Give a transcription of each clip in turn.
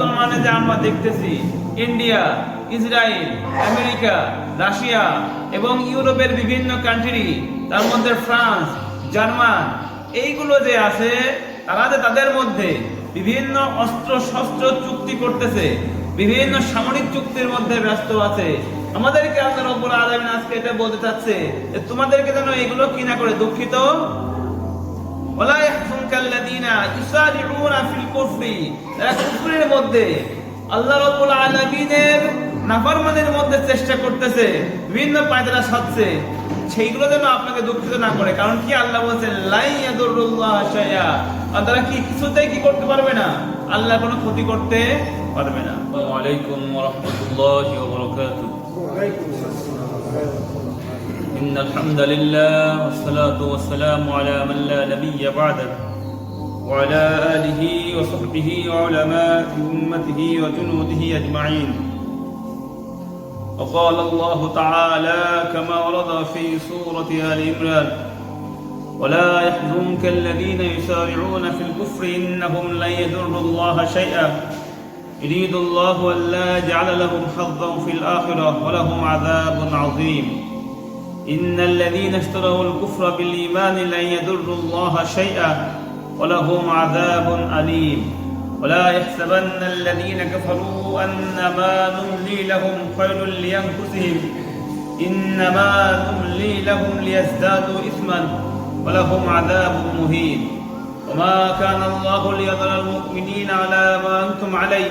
বর্তমানে যে আমরা দেখতেছি, ইন্ডিয়া ইসরায়েল আমেরিকা, রাশিয়া এবং ইউরোপের বিভিন্ন কান্ট্রি তার মধ্যে ফ্রান্স, জার্মান, এইগুলো যে আছে, তারা যে তাদের মধ্যে বিভিন্ন অস্ত্র শস্ত্র চুক্তি করতেছে, বিভিন্ন সামরিক চুক্তির মধ্যে ব্যস্ত আছে। আমাদেরকে আল্লাহ রব্বুল আলামিন আজকে এটা বলতে চাচ্ছে যে, তোমাদেরকে যেন এগুলো কিনা করে দুঃখিত। ওয়ালা ইয়াহজুনকা আল্লাযীনা ইউসারিউনা ফিল কুফরি। কুফরের মধ্যে আল্লাহ রাব্বুল আলামিনের নাফরমানের মধ্যে চেষ্টা করতেছে বিভিন্ন পায়তারা সাজছে সেইগুলো যেন আপনাকে দুঃখিত না করে কারণ কি আল্লাহ বলছেন লাই ইয়াদুরুল্লাহ শাইআ আর তারা কি কিছুতেই কি করতে পারবে না আল্লাহ কোনো ক্ষতি করতে পারবে না আসসালামু আলাইকুম ওয়া রাহমাতুল্লাহি ওয়া বারাকাতুহু إن الحمد لله والصلاة والسلام على من لا نبي بعده وعلى آله وصحبه وعلماء أمته وجنوده أجمعين. وقال الله تعالى كما ورد في سورة آل عمران ولا يحزنك الذين يسارعون في الكفر إنهم لن يضروا الله شيئا. يريد الله ألا يجعل لهم حظا في الآخرة ولهم عذاب عظيم. إن الذين اشتروا الكفر بالإيمان لن يضروا الله شيئا. ولهم عذاب أليم. ولا يحسبن الذين كفروا أنما نملي لهم خير لأنفسهم. إنما نملي لهم ليزدادوا إثما ولهم عذاب مهين. وما كان الله ليذر المؤمنين على ما أنتم عليه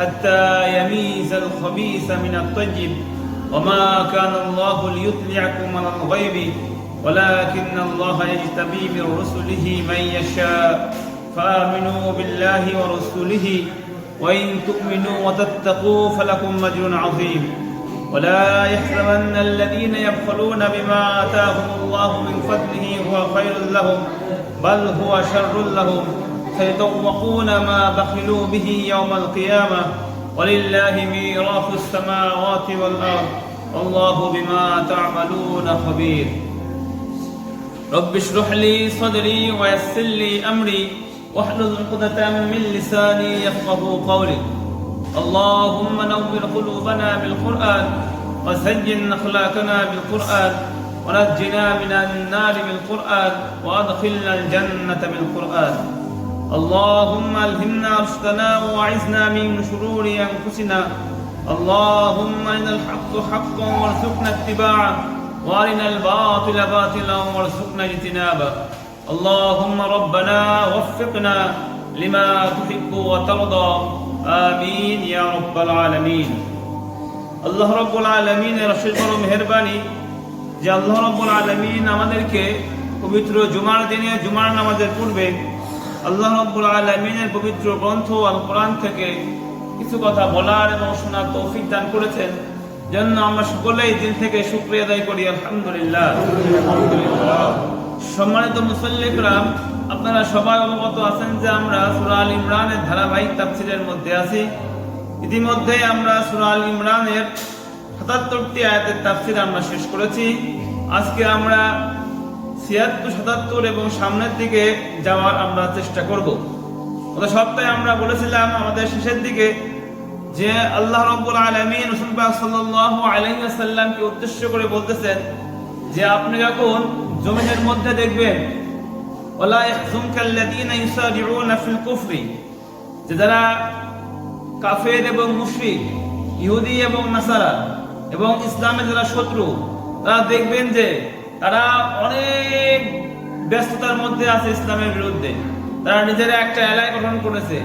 حتى يميز الخبيث من الطيب. وما كان الله ليطلعكم على الغيب ولكن الله يجتبي من رسله من يشاء. فآمنوا بالله ورسوله وإن تؤمنوا وتتقوا فلكم أجر عظيم. ولا يحسبن الذين يبخلون بما آتاهم الله من فضله هو خير لهم بل هو شر لهم. سيطوقون ما بخلوا به يوم القيامة. ولله ميراث السماوات والأرض. والله بما تعملون خبير. رب اشرح لي صدري ويسر لي أمري واحلل عقدة من لساني يفقه قولي. اللهم نور قلوبنا بالقرآن وزين أخلاقنا بالقرآن ونجنا من النار بالقرآن وأدخلنا الجنة بالقرآن. اللهم ألهمنا رشدنا وأعزنا من شرور أنفسنا. اللهم أرنا الحق حقا وارزقنا اتباعه. وأرنا الباطل باطلا وارزقنا اجتنابه اللهم ربنا وفقنا لما تحب وترضى آمين يا رب العالمين আল্লাহ রব্বুল আলমিনের অশেষ বড় মেহরবানি যে আল্লাহ রব্বুল আলমিন আমাদেরকে পবিত্র জুমার দিনে জুমার নামাজের পূর্বে আল্লাহ রব্বুল আলমিনের পবিত্র গ্রন্থ আল কোরআন থেকে কিছু কথা বলার এবং শোনার তৌফিক দান করেছেন জন্য আমরা সকলেই দিন থেকে শুক্রিয়া আদায় করি, আলহামদুলিল্লাহ। সম্মানিত মুসল্লিকরাম আপনারা সবাই অবগত আছেন যে আমরা সুরা আল ইমরানের ধারাবাহিক তাফসিরের মধ্যে আছি। ইতিমধ্যে আমরা সুরা আল ইমরানের সাতাত্তরটি আয়াতের তাফসির আমরা শেষ করেছি। আজকে আমরা ছিয়াত্তর, সাতাত্তর এবং সামনের দিকে যাওয়ার আমরা চেষ্টা করব। গত সপ্তাহে আমরা বলেছিলাম, আমাদের শেষের দিকে যে আল্লাহ রব্বুল আলমিন রসুলবাহ সাল্লাহ আলহিসাল্লামকে উদ্দেশ্য করে বলতেছেন যে আপনি যখন জমিনের মধ্যে দেখবেন ওলা ইয়াহজুনকা আল্লাযীনা ইউসারিউনা ফিল কুফরি, যে যারা কাফের এবং মুশরিক, ইহুদি এবং নাসারা এবং ইসলামের যারা শত্রু, তারা দেখবেন যে তারা অনেক ব্যস্ততার মধ্যে আছে ইসলামের বিরুদ্ধে। তারা নিজেরা একটা এলাকা গঠন করেছে।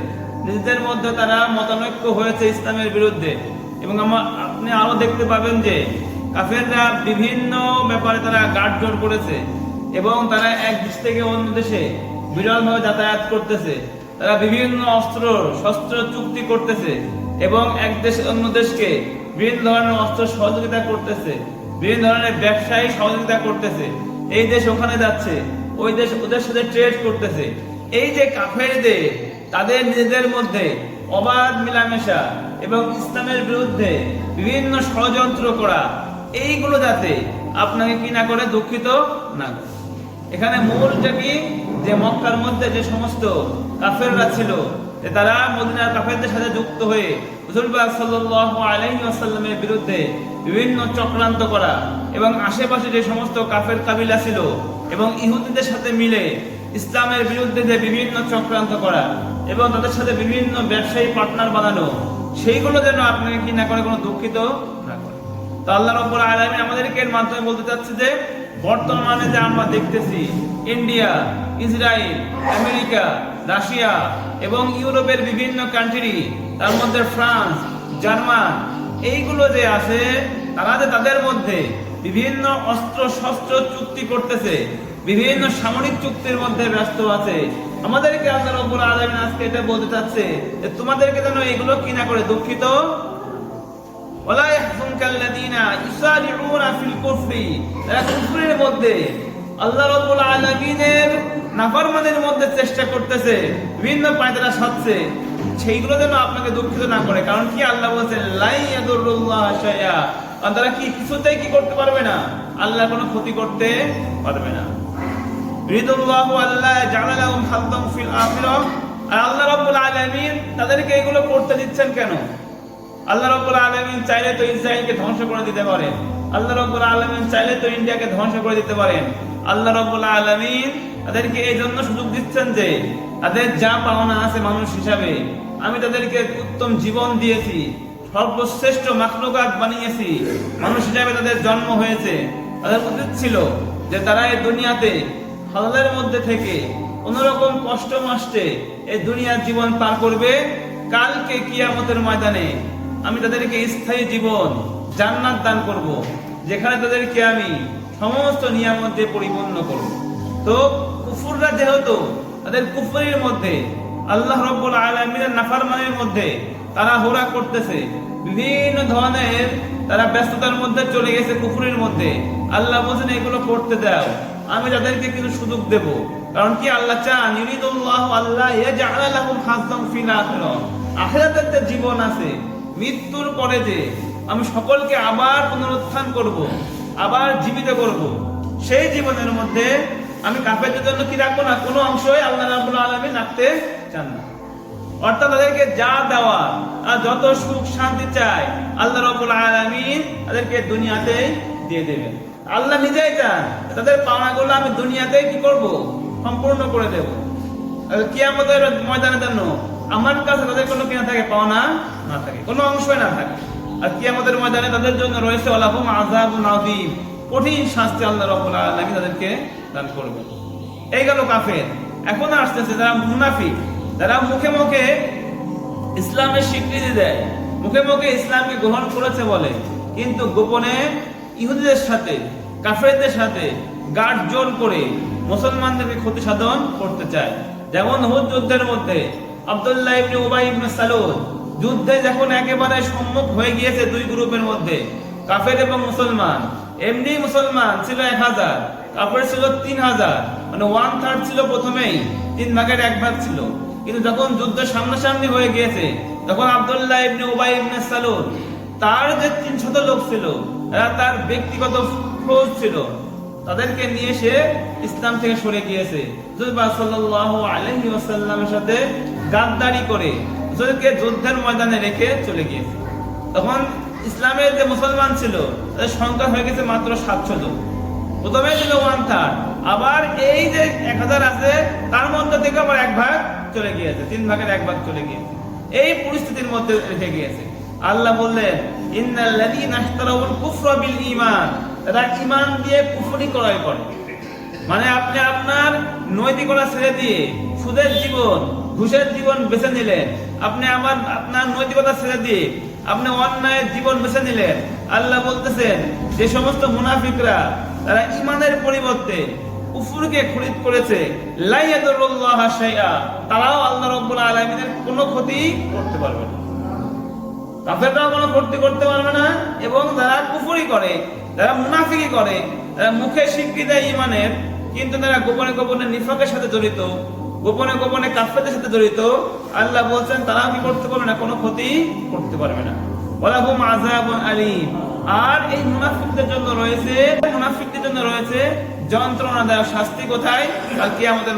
নিজেদের মধ্যে তারা মতানৈক্য হয়েছে ইসলামের বিরুদ্ধে। এবং আমার আপনি আরও দেখতে পাবেন যে কাফেররা বিভিন্ন ব্যাপারে তারা গাঠজোড় করেছে এবং তারা এক দেশ থেকে অন্য দেশে বিরলভাবে যাতায়াত করতেছে। তারা বিভিন্ন অস্ত্র শস্ত্র চুক্তি করতেছে এবং এক দেশ অন্য দেশকে বিভিন্ন ধরনের অস্ত্র সহযোগিতা করতেছে, বিভিন্ন ধরনের ব্যবসায়ী সহযোগিতা করতেছে। এই দেশ ওখানে যাচ্ছে, ওই দেশ ওদের সাথে ট্রেড করতেছে। এই যে কাফেরদের তাদের নিজেদের মধ্যে অবাধ মেলামেশা এবং ইসলামের বিরুদ্ধে বিভিন্ন ষড়যন্ত্র করা, এইগুলো যাতে আপনাকে কি না করে, দুঃখিত না এখানে মূলটা কি, যে মক্কার মধ্যে যে সমস্ত কাফেররা ছিল, যে তারা মদিনার কাফেরদের সাথে যুক্ত হয়ে হুজুরবাগ ওয়াসাল্লামের বিরুদ্ধে বিভিন্ন চক্রান্ত করা এবং আশেপাশে যে সমস্ত কাফের কাবিলা ছিল এবং ইহুদিদের সাথে মিলে ইসলামের বিরুদ্ধে যে বিভিন্ন চক্রান্ত করা এবং তাদের সাথে বিভিন্ন ব্যবসায়ী পার্টনার বানানো, সেইগুলো যেন আপনাকে কি না করে কোনো দুঃখিত না করে। তো আল্লাহ রব্বুল আলামিন আমাদেরকে এর মাধ্যমে বলতে চাচ্ছে যে, বর্তমানে যে আমরা দেখতেছি, ইন্ডিয়া ইসরায়েল আমেরিকা, রাশিয়া এবং ইউরোপের বিভিন্ন কান্ট্রি তার মধ্যে ফ্রান্স, জার্মান, এইগুলো যে আছে তারা যে তাদের মধ্যে বিভিন্ন অস্ত্র শস্ত্র চুক্তি করতেছে, বিভিন্ন সামরিক চুক্তির মধ্যে ব্যস্ত আছে, আমাদেরকে আল্লাহ রব্বুল আলামিন আজকে এটা বলতে চাচ্ছে যে তোমাদেরকে যেন এগুলো কিনা করে দুঃখিত। সেইগুলো যেন আপনাকে দুঃখিত না করে। কারণ কি আল্লাহ বলছেন কারণ তারা কি কিছুতেই কি করতে পারবে না? আল্লাহ কোনো ক্ষতি করতে পারবে না। রিদুল্লাহু আল্লাহ জাআলা লাহুম হাদ্দাম ফিল আখিরাহ আর আল্লাহ রাব্বুল আলামিন তাদেরকে এগুলো করতে দিচ্ছেন কেন? আল্লাহ রব্বুল আলমিন চাইলে তো ইসরায়েলকে ধ্বংস করে দিতে পারেন। আল্লাহ রব্বুল আলমিন চাইলে তো ইন্ডিয়াকে ধ্বংস করে দিতে পারেন। আল্লাহ রব্বুল আলমিন তাদেরকে এই জন্য সুযোগ দিচ্ছেন যে তাদের যা পাওনা আছে মানুষ হিসাবে, আমি তাদেরকে উত্তম জীবন দিয়েছি। সর্বশ্রেষ্ঠ মাখলুকাত বানিয়েছি। মানুষ হিসাবে তাদের জন্ম হয়েছে। তাদের উচিত ছিল যে তারা এই দুনিয়াতে হালালের মধ্যে থেকে কোনোরকম কষ্ট মাস্টে এই দুনিয়ার জীবন পার করবে। কালকে কিয়ামতের ময়দানে আমি তাদেরকে স্থায়ী জীবন, জান্নাত দান করব, যেখানে তাদেরকে আমি সমস্ত নিয়ামত দিয়ে পরিপূর্ণ করব। তো কুফুররা যেহেতু তাদের কুফুরের মধ্যে, আল্লাহ রব্বুল আলমিনের নাফারমানের মধ্যে তারা হোরা করতেছে। বিভিন্ন ধরনের তারা ব্যস্ততার মধ্যে চলে গেছে কুফুরের মধ্যে। আল্লাহ বলছেন, এগুলো করতে দাও। আমি তাদেরকে কিছু সুযোগ দেব। কারণ কি আল্লাহ চান, ইউরিদুল্লাহ আল্লাহ ইয়াজআলা লাহুম হাজ্জাম ফিল আখিরাহ। আখিরাতের যে জীবন আছে, মৃত্যুর পরে যে আমি সকলকে আবার পুনরুত্থান করব, আবার জীবিত করব, সেই জীবনের মধ্যে আমি কাফেরদের জন্য কি রাখব না? কোনো অংশই আল্লাহ রাব্বুল আলামিন রাখতে চান না। অর্থাৎ তাদেরকে যা দেওয়া আর যত সুখ শান্তি চায় আল্লাহ রাব্বুল আলামিন তাদেরকে দুনিয়াতেই দিয়ে দেবেন। আল্লাহ নিজেই চান তাদের পাওনাগুলো আমি দুনিয়াতেই কি করব? সম্পূর্ণ করে দেব। কিয়ামতের ময়দানের জন্য আমার কাছে তাদের কোনো কিনা থাকে, পাওনা না থাকে, কোনো অংশই না থাকে। আর কিয়ামতের ময়দানে তাদের জন্য রয়েছে আলাহুম আযাব নাযীম কঠিন শাস্তি আল্লাহ রাব্বুল আলামিন তাদেরকে দান করবেন। এই গেল কাফের। এখন আসতেছে যারা মুনাফিক। যারা মুখে মুখে ইসলামের স্বীকৃতি দেয়, মুখে মুখে ইসলামকে গ্রহণ করেছে বলে, কিন্তু গোপনে ইহুদিদের সাথে, কাফেরদের সাথে গাঢ় জোর করে মুসলমানদেরকে ক্ষতি সাধন করতে চায়। যেমন হুদ যুদ্ধের মধ্যে আব্দুল্লাহ ইবনে উবাই ইবনে সালুল যুদ্ধে যখন একেবারে সম্মুখ হয়ে গিয়েছে দুই গ্রুপের মধ্যে, কাফের এবং মুসলমান, এমনি মুসলমান ছিল এক হাজার, কাফের ছিল তিন হাজার মানে ওয়ান থার্ড ছিল প্রথমেই, তিন ভাগের এক ভাগ ছিল। কিন্তু যখন যুদ্ধ সামনাসামনি হয়ে গিয়েছে, তখন আব্দুল্লাহ ইবনে উবাই ইবনে সালুল তার যে তিনশত লোক ছিল তার ব্যক্তিগত ফৌজ ছিল। তাদেরকে নিয়ে সে ইসলাম থেকে সরে গিয়েছে। হুজুর সাল্লাল্লাহু আলাইহি ওয়াসাল্লামের সাথে গাদ্দারি করে হুজুরকে যুদ্ধের ময়দানে রেখে চলে গিয়েছে। তখন ইসলামের যে মুসলমান ছিল, তাদের সংখ্যা হয়ে গেছে মাত্র সাতশো জন। প্রথমে ছিল ওয়ান থার্ড আবার এই যে এক হাজার আছে, তার মধ্যে থেকে আবার এক ভাগ চলে গিয়েছে, তিন ভাগের এক ভাগ চলে গিয়েছে। এই পরিস্থিতির মধ্যে রেখে গিয়েছে। আল্লাহ বললেন তারা দিয়ে কুফরি ক্রয় করে। মানে আপনি আপনার নৈতিকতা ছেড়ে দিয়ে সুদের জীবন, ঘুষের জীবন বেছে নিলেন। আপনি আমার, আপনার নৈতিকতা ছেড়ে দিয়ে আপনি অন্যায়ের জীবন বেছে নিলেন। আল্লাহ বলতেছেন, যে সমস্ত মুনাফিকরা, তারা ইমানের পরিবর্তে কুফুরকে খরিদ করেছে। তারাও আল্লাহ রাব্বুল আলামিনের কোনো ক্ষতি করতে পারবে না। কাফেররাও কোনো ক্ষতি করতে পারবে না এবং যারা কুফুরি করে, যারা মুনাফিকি করে, তারা মুখে স্বীকৃতি দেয় ইমানের কিন্তু তারা গোপনে গোপনে নিফাকের সাথে জড়িত, গোপনে গোপনে কাফেরদের সাথে জড়িত, আল্লাহ বলছেন তারা কি করতে পারবে না, কোনো ক্ষতি করতে পারবে না। ওয়ালাহুম আযাবুন আলীম। আর এই মুনাফিকদের জন্য রয়েছে, মুনাফিকদের জন্য রয়েছে যন্ত্রণাদায়ক শাস্তি কোথায়? কালকে কিয়ামতের